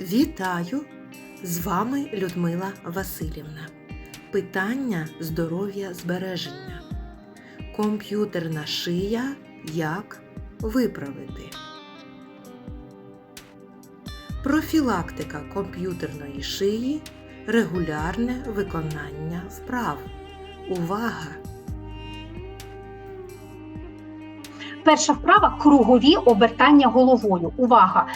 Вітаю! З вами Людмила Васильівна. Питання здоров'я збереження. Комп'ютерна шия як виправити. Профілактика комп'ютерної шиї регулярне виконання вправ. Увага! Перша вправа кругові обертання головою. Увага!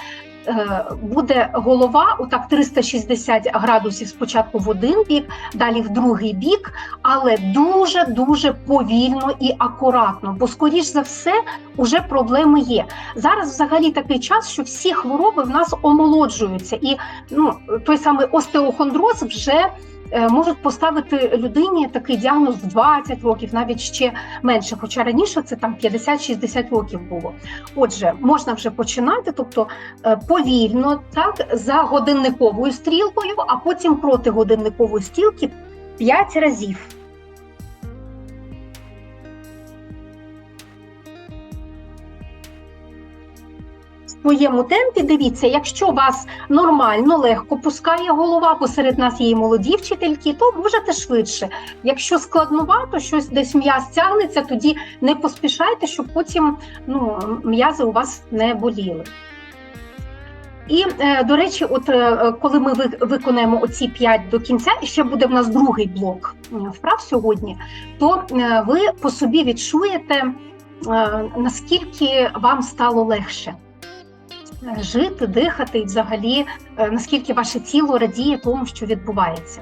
Е, Буде голова отак 360 градусів спочатку в один бік, далі в другий бік, але дуже дуже повільно і акуратно, бо скоріш за все уже проблеми є. Зараз взагалі такий час, що всі хвороби в нас омолоджуються, і ну той самий остеохондроз вже. Е, Можуть поставити людині такий діагноз в 20 років, навіть ще менше. Хоча раніше це там 50-60 років було. Отже, можна вже починати, тобто е, повільно, так, за годинниковою стрілкою, а потім проти годинникової стрілки 5 разів. Своєму темпі дивіться, якщо вас нормально, легко пускає голова, бо серед нас є і молоді вчительки, то можете швидше. Якщо складнувато, щось десь м'яз тягнеться, тоді не поспішайте, щоб потім ну, м'язи у вас не боліли. І, е, до речі, от е, коли ми виконаємо оці 5 до кінця, і ще буде в нас другий блок е, вправ сьогодні, то ви по собі відчуєте, наскільки вам стало легше жити, дихати, і взагалі е, наскільки ваше тіло радіє тому, що відбувається.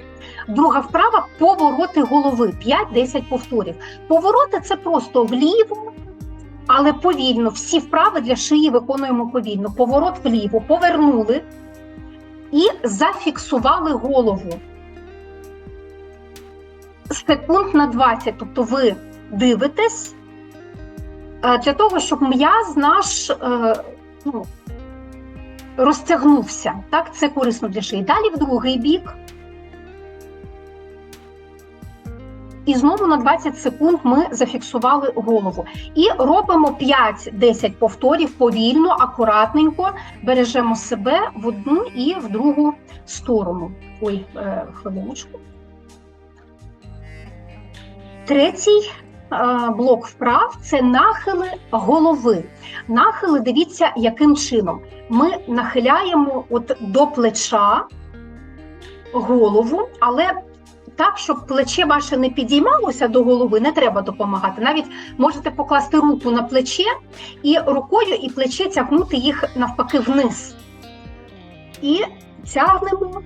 Друга вправа повороти голови 5-10 повторів. Повороти це просто вліво, але повільно. Всі вправи для шиї виконуємо повільно. Поворот вліво, повернули і зафіксували голову. Секунд на 20, тобто ви дивитесь е, для того, щоб м'яз наш е, ну, розтягнувся. Так, це корисно для шиї. Далі в другий бік. І знову на 20 секунд ми зафіксували голову. І робимо 5-10 повторів повільно, акуратненько, бережемо себе в одну і в другу сторону. Ой, е, хвилиночку. Третій блок вправ це нахили голови. Нахили, дивіться, яким чином. Ми нахиляємо от до плеча голову, але так, щоб плече ваше не підіймалося до голови, не треба допомагати. Навіть можете покласти руку на плече і рукою і плече тягнути їх навпаки вниз. І тягнемо.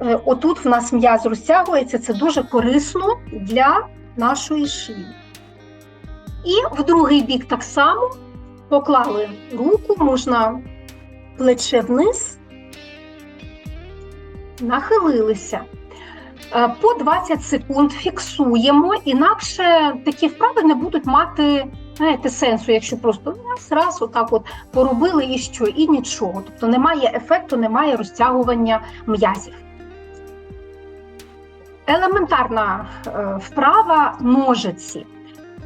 Е, Отут в нас м'яз розтягується, це дуже корисно для нашої шиї. І в другий бік так само поклали руку, можна плече вниз, нахилилися. Е, По 20 секунд фіксуємо, інакше такі вправи не будуть мати знаєте, сенсу, якщо просто раз, раз, отак от поробили і що, і нічого. Тобто немає ефекту, немає розтягування м'язів. Елементарна е, вправа ножиці.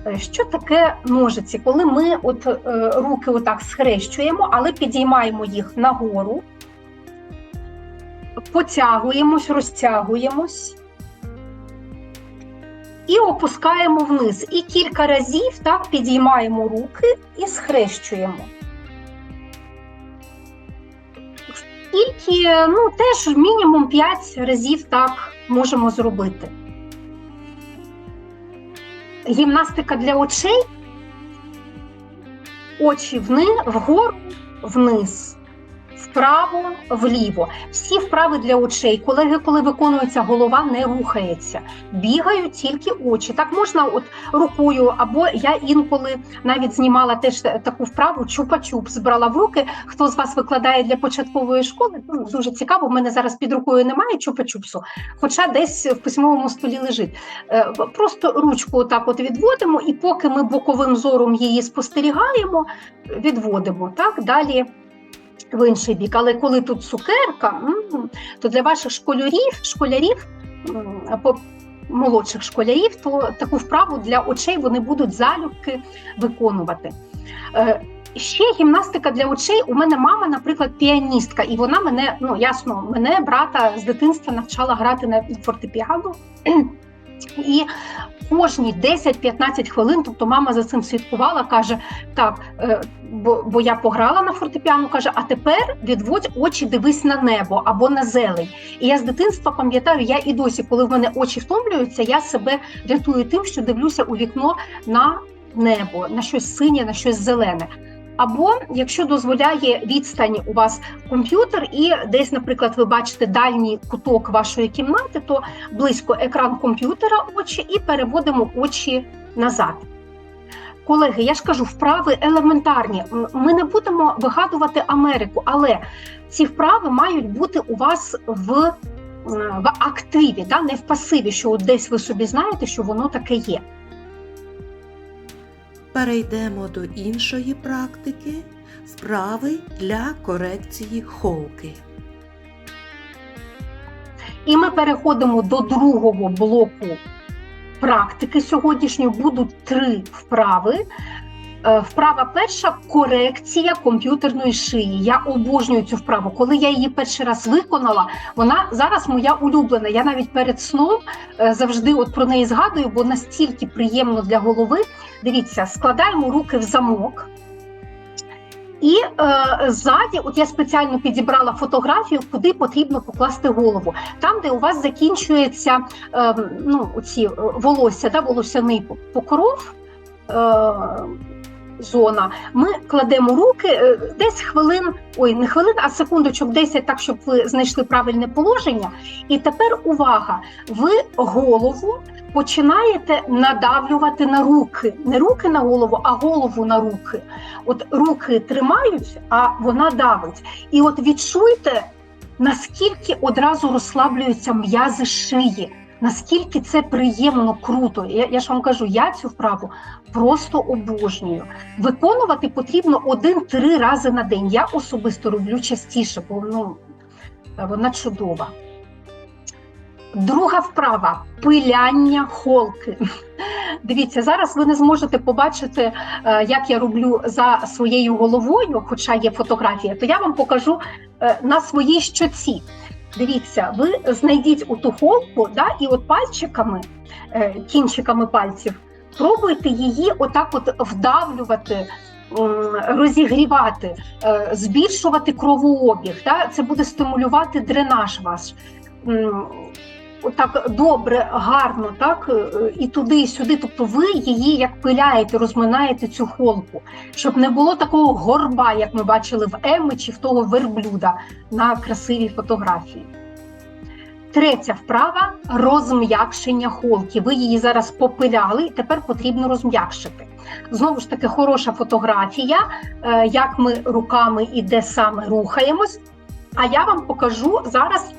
Е, Що таке ножиці? Коли ми от, е, руки отак схрещуємо, але підіймаємо їх нагору, потягуємось, розтягуємось і опускаємо вниз. І кілька разів так підіймаємо руки і схрещуємо. Тільки ну, теж мінімум 5 разів так можемо зробити. Гімнастика для очей. Очі вни, вгору, вниз вправо, вліво. Всі вправи для очей. Колеги, коли виконується голова, не рухається. Бігають тільки очі. Так можна от рукою, або я інколи навіть знімала теж таку вправу чупа-чуп, збрала в руки. Хто з вас викладає для початкової школи? Ну, дуже цікаво. В мене зараз під рукою немає чупа-чупсу, хоча десь в письмовому столі лежить. Е, Просто ручку отак от відводимо, і поки ми боковим зором її спостерігаємо, відводимо. Так, далі в інший бік. Але коли тут цукерка, то для ваших школярів, школярів або молодших школярів, то таку вправу для очей вони будуть залюбки виконувати. Е, ще гімнастика для очей. У мене мама, наприклад, піаністка, і вона мене, ну ясно, мене брата з дитинства навчала грати на фортепіано. І кожні 10-15 хвилин, тобто мама за цим слідкувала, каже: так, е, бо, бо я пограла на фортепіано, каже, а тепер відводь очі, дивись на небо або на зелень. І я з дитинства пам'ятаю, я і досі, коли в мене очі втомлюються, я себе рятую тим, що дивлюся у вікно на небо, на щось синє, на щось зелене. Або якщо дозволяє відстань у вас комп'ютер, і десь, наприклад, ви бачите дальній куток вашої кімнати, то близько екран комп'ютера очі і переводимо очі назад. Колеги, я ж кажу, вправи елементарні. Ми не будемо вигадувати Америку, але ці вправи мають бути у вас в, в активі, да? не в пасиві, що от десь ви собі знаєте, що воно таке є. Перейдемо до іншої практики вправи для корекції холки. І ми переходимо до другого блоку практики. Сьогоднішньої будуть три вправи. Е, Вправа перша корекція комп'ютерної шиї. Я обожнюю цю вправу. Коли я її перший раз виконала, вона зараз моя улюблена. Я навіть перед сном е, завжди от про неї згадую, бо настільки приємно для голови. Дивіться, складаємо руки в замок. І е, ззаді, от я спеціально підібрала фотографію, куди потрібно покласти голову. Там, де у вас закінчується е, ну, оці е, волосся, да, волосяний покров. Е, Зона, ми кладемо руки е, десь хвилин, ой, не хвилин, а секундочок 10, так щоб ви знайшли правильне положення. І тепер увага! Ви голову починаєте надавлювати на руки, не руки на голову, а голову на руки. От руки тримають, а вона давить. І от відчуйте, наскільки одразу розслаблюються м'язи шиї, наскільки це приємно, круто. Я, я ж вам кажу, я цю вправу просто обожнюю. Виконувати потрібно один-три рази на день. Я особисто роблю частіше, бо ну, вона чудова. Друга вправа пиляння холки. Дивіться, зараз ви не зможете побачити, е, як я роблю за своєю головою, хоча є фотографія, то я вам покажу е, на своїй щоці. Дивіться, ви знайдіть у ту холку, да, і от пальчиками, е, кінчиками пальців, пробуйте її отак от вдавлювати, розігрівати, е, збільшувати кровообіг. Да? Це буде стимулювати дренаж ваш. М, Отак добре, гарно, так е, і туди, і сюди. Тобто ви її як пиляєте, розминаєте цю холку, щоб не було такого горба, як ми бачили в Еми чи в того верблюда на красивій фотографії. Третя вправа розм'якшення холки. Ви її зараз попиляли, тепер потрібно розм'якшити. Знову ж таки, хороша фотографія, е, як ми руками і де саме рухаємось. А я вам покажу зараз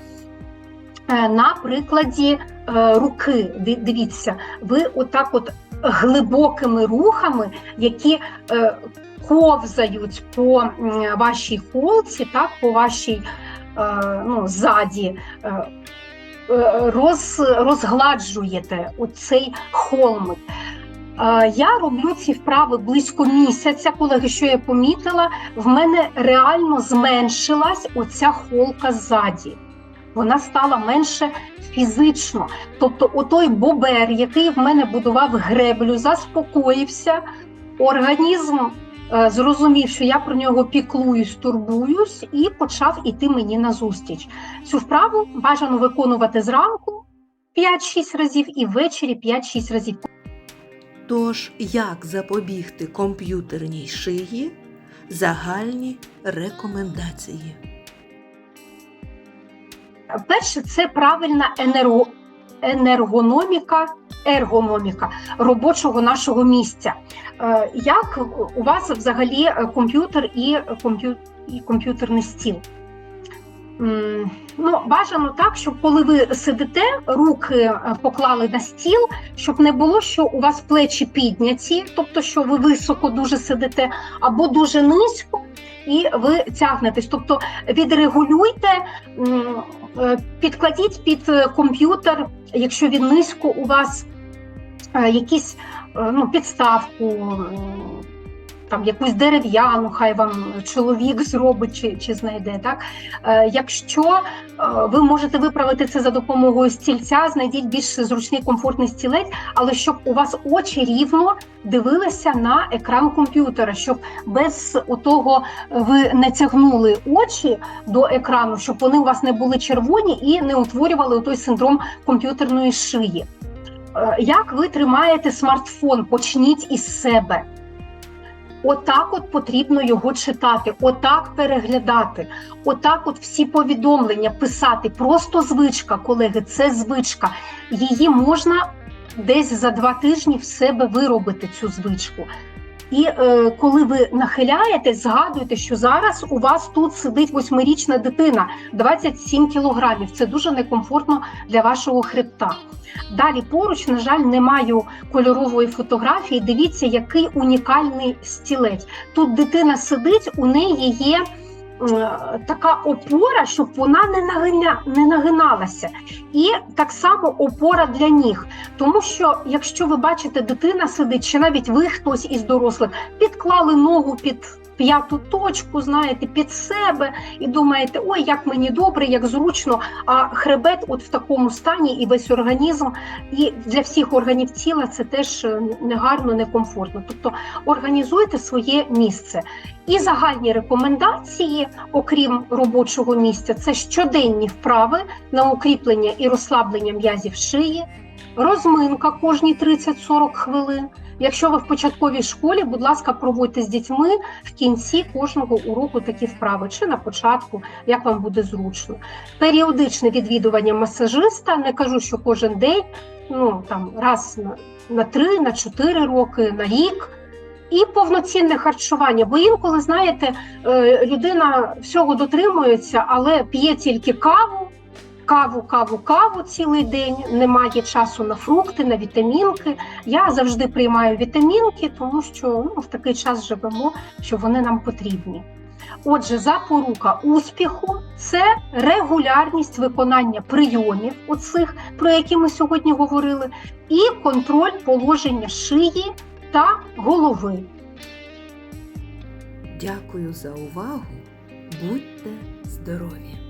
на прикладі е, руки. Дивіться, ви отак от глибокими рухами, які е, ковзають по вашій холці, так, по вашій е, ну, ззаді. е, е, Роз, розгладжуєте оцей холмик. Е, Я роблю ці вправи близько місяця, колеги, що я помітила, в мене реально зменшилась оця холка ззаді. Вона стала менше фізично. Тобто, отой бобер, який в мене будував греблю, заспокоївся, організм е, зрозумів, що я про нього піклуюсь, турбуюсь, і почав іти мені назустріч. Цю вправу бажано виконувати зранку 5-6 разів і ввечері 5-6 разів. Тож, як запобігти комп'ютерній шиї? Загальні рекомендації. Перше, це правильна енерго... енергономіка, ергономіка робочого нашого місця. Е, Як у вас взагалі комп'ютер і, комп'ю... і комп'ютерний стіл? Ну, бажано так, щоб коли ви сидите, руки е, поклали на стіл, щоб не було, що у вас плечі підняті, тобто, що ви високо дуже сидите, або дуже низько, і ви тягнетесь. Тобто відрегулюйте, е, підкладіть під комп'ютер, якщо він низько у вас е, якісь е, ну, підставку, там якусь дерев'яну, хай вам чоловік зробить чи, чи знайде. Так? Е, якщо е, ви можете виправити це за допомогою стільця, знайдіть більш зручний комфортний стілець, але щоб у вас очі рівно дивилися на екран комп'ютера, щоб без того ви не тягнули очі до екрану, щоб вони у вас не були червоні і не утворювали той синдром комп'ютерної шиї. Е, Як ви тримаєте смартфон? Почніть із себе. Отак от потрібно його читати, отак переглядати, отак от всі повідомлення писати. Просто звичка, колеги, це звичка. Її можна десь за два тижні в себе виробити цю звичку. І е, коли ви нахиляєтесь, згадуйте, що зараз у вас тут сидить восьмирічна дитина, 27 кілограмів. Це дуже некомфортно для вашого хребта. Далі поруч, на жаль, не маю кольорової фотографії. Дивіться, який унікальний стілець. Тут дитина сидить, у неї є така опора, щоб вона не, нагиня, не нагиналася. І так само опора для ніг. Тому що, якщо ви бачите, дитина сидить, чи навіть ви хтось із дорослих підклали ногу під п'яту точку, знаєте, під себе, і думаєте, ой, як мені добре, як зручно. А хребет, от в такому стані, і весь організм, і для всіх органів тіла це теж е, негарно, некомфортно. Тобто організуйте своє місце. І загальні рекомендації, окрім робочого місця, це щоденні вправи на укріплення і розслаблення м'язів шиї, розминка кожні 30-40 хвилин. Якщо ви в початковій школі, будь ласка, проводьте з дітьми в кінці кожного уроку такі вправи, чи на початку, як вам буде зручно. Періодичне відвідування масажиста, не кажу, що кожен день, ну там раз на, на 3, на 4 роки, на рік. І повноцінне харчування, бо інколи, знаєте, е, людина всього дотримується, але п'є тільки каву, каву, каву, каву цілий день, немає часу на фрукти, на вітамінки. Я завжди приймаю вітамінки, тому що ну, в такий час живемо, що вони нам потрібні. Отже, запорука успіху це регулярність виконання прийомів, оцих, про які ми сьогодні говорили, і контроль положення шиї та голови. Дякую за увагу. Будьте здорові!